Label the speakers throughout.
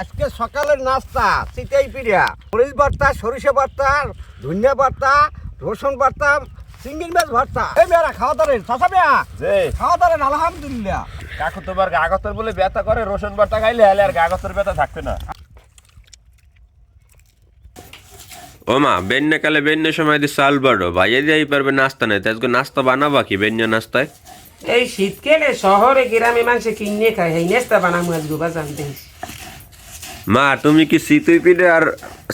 Speaker 1: আজকে সকালের নাস্তা চিটাই পিড়া মরিচ ভর্তা সরিষা ভর্তা ধনিয়া ভর্তা রসুন ভর্তা চিংড়ি মাছ ভর্তা। এই মেয়েরা খাওয়া দারেন চাষা মেয়া।
Speaker 2: যে
Speaker 1: খাওয়া দারেন আলহামদুলিল্লাহ।
Speaker 2: কাকু তোমার গাগতর বলে ব্যথা করে রসুন বাটা খাইলে হলে আর গাগতর ব্যথা থাকবে না।
Speaker 3: ও মা বেন্যা কালে বেন্য সময় দি চাল বাড়ো ভাইয়া দিয়েই পারবে নাস্তা নেই আজকে নাস্তা বানাবা কি বেন্য নাস্তায়?
Speaker 4: এই শীতকালে শহরে গ্রামে মানুষে কিনে খায় এই নেস্তা বানামু আজ গোবা জানতে
Speaker 3: মা তুমি কি সিতুই পিঠে আর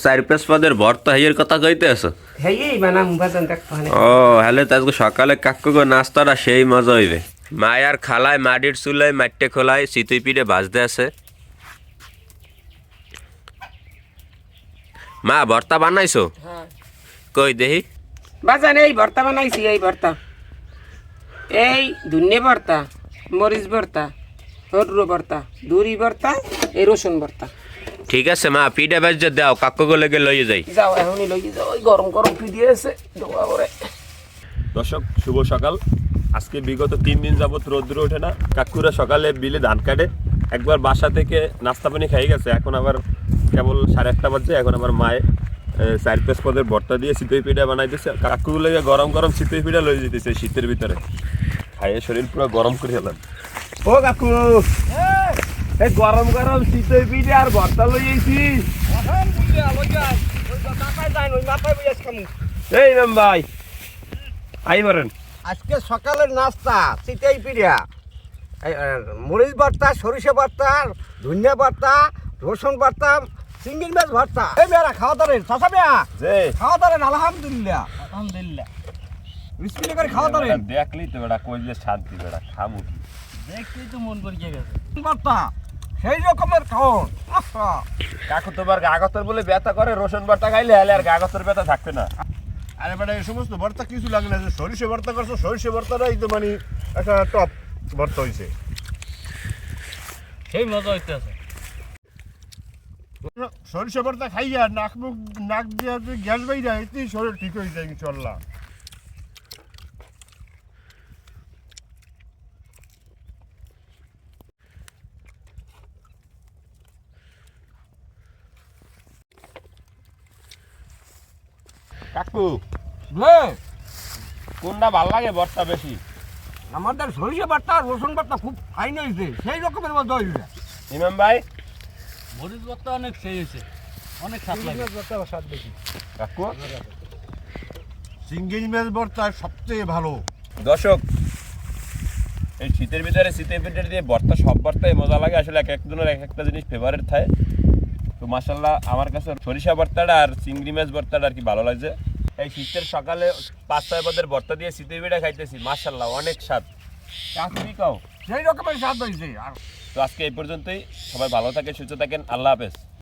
Speaker 3: চার পাঁচ পদের ভর্তা হিয়ের কথা কইতে আছো? ও হলে তো আজকে সকালে কাকু নাস্তাটা সেই মজা হইবে। মায়ার খালায় মাটির চুলায় মাট্টে খোলায় সিতুই পিঠে ভাজতে আছে। মা ভর্তা বানাইছো?
Speaker 4: হ্যাঁ।
Speaker 3: কই দেহি?
Speaker 4: বাজান এই ভর্তা বানাইছি এই ভর্তা এই ধুনে ভর্তা মরিচ ভর্তা হরুর ভর্তা দুরি ভর্তা এই রসুন ভর্তা
Speaker 3: ঠিক আছে মা পিঠে ভাজতে দাও কাকু গো লেগে লইয়ে যাই।
Speaker 4: যাও এখনই লই যাও ওই গরম গরম পিডিয়ে আছে দোয়া করে।
Speaker 2: দর্শক শুভ সকাল। আজকে বিগত তিন দিন যাবত রোদ্র ওঠে না। কাকুরা সকালে বিলে ধান কাটে। একবার বাসা থেকে নাস্তা পানি খাই গেছে। এখন আবার কেবল সাড়ে আটটা বাজছে এখন আমার মায়ে চার পাঁচ পদের ভর্তা দিয়ে শীতই পিঠা বানাই দিচ্ছে কাকুগুলো গরম গরম শীতই পিঠা লই যেতেছে শীতের ভিতরে। খাইয়ে শরীর পুরো গরম করে গেলাম ও কাকু! এই গরম গরম শীতই পিঠা আর ভর্তা লই আইছি। এই ইমাম ভাই আই বলেন।
Speaker 1: আজকে সকালের নাস্তা এই, আহ, মরিচ ভর্তা সরিষা ভর্তা ধনিয়া ভর্তা রসুন ভর্তা চিংড়ি মাছ ভর্তা। এই মেয়েরা খাওয়া দারেন চাষা মেয়া? খাওয়া দারেন আলহামদুলিল্লাহ। আলহামদুলিল্লাহ। বিসমিল্লাহ করে খাওয়া দারেন
Speaker 2: দেখলি তো বেটা কই যে শান্তি খামু কি?
Speaker 1: ভর্তা। সেই রকমের খাওন
Speaker 2: কাকু তোমার গাগতর বলে ব্যথা করে রসুন বাটা খাইলে হলে আর গাগতর ব্যথা থাকবে না।
Speaker 5: আরে বেটা এই সমস্ত ভর্তা কিছু লাগে না যে সরিষে ভর্তা করছ সরিষে ভর্তাটাই তো মানে একটা টপ ভর্তা হয়েছে
Speaker 6: সেই মজা হইতেছে।
Speaker 5: সরিষে ভর্তা খাইয়া নাক মুখ নাক দিয়ে গ্যাস বাইরা এতেই শরীর ঠিক হয়ে যায় ইনশাল্লাহ।
Speaker 2: কাকু।
Speaker 1: লে,
Speaker 2: কোনটা ভালো লাগে বর্ষা বেশি?
Speaker 1: আমাদের সরিষা ভর্তা আর রসুন ভর্তা খুব ফাইন হয়েছে সেই রকমের মধ্যে হয়েছে।
Speaker 2: ইমাম ভাই?
Speaker 6: মরিচ ভর্তা অনেক সেই হয়েছে অনেক স্বাদ লাগে।
Speaker 2: কাকু?
Speaker 5: চিংড়ি মাছ ভর্তা সবচেয়ে ভালো।
Speaker 2: দর্শক এই শীতের ভিতরে শীতের ভিতরে দিয়ে ভর্তা সব ভর্তাই মজা লাগে। আসলে এক একজনের এক একটা জিনিস ফেভারিট থাকে। তো মাসাল্লাহ আমার কাছে সরিষা ভর্তাটা আর চিংড়ি মাছ ভর্তাটা আর কি ভালো লাগছে। এই শীতের সকালে পাঁচ ছয় পদের ভর্তা দিয়ে শীতের বিড়া খাইতেছি মাসাল্লাহ অনেক স্বাদ। কাও কও?
Speaker 1: সেই রকমের স্বাদ হয়েছে
Speaker 2: তো আজকে এই পর্যন্তই সবাই ভালো থাকে সুস্থ থাকেন আল্লাহ হাফেজ।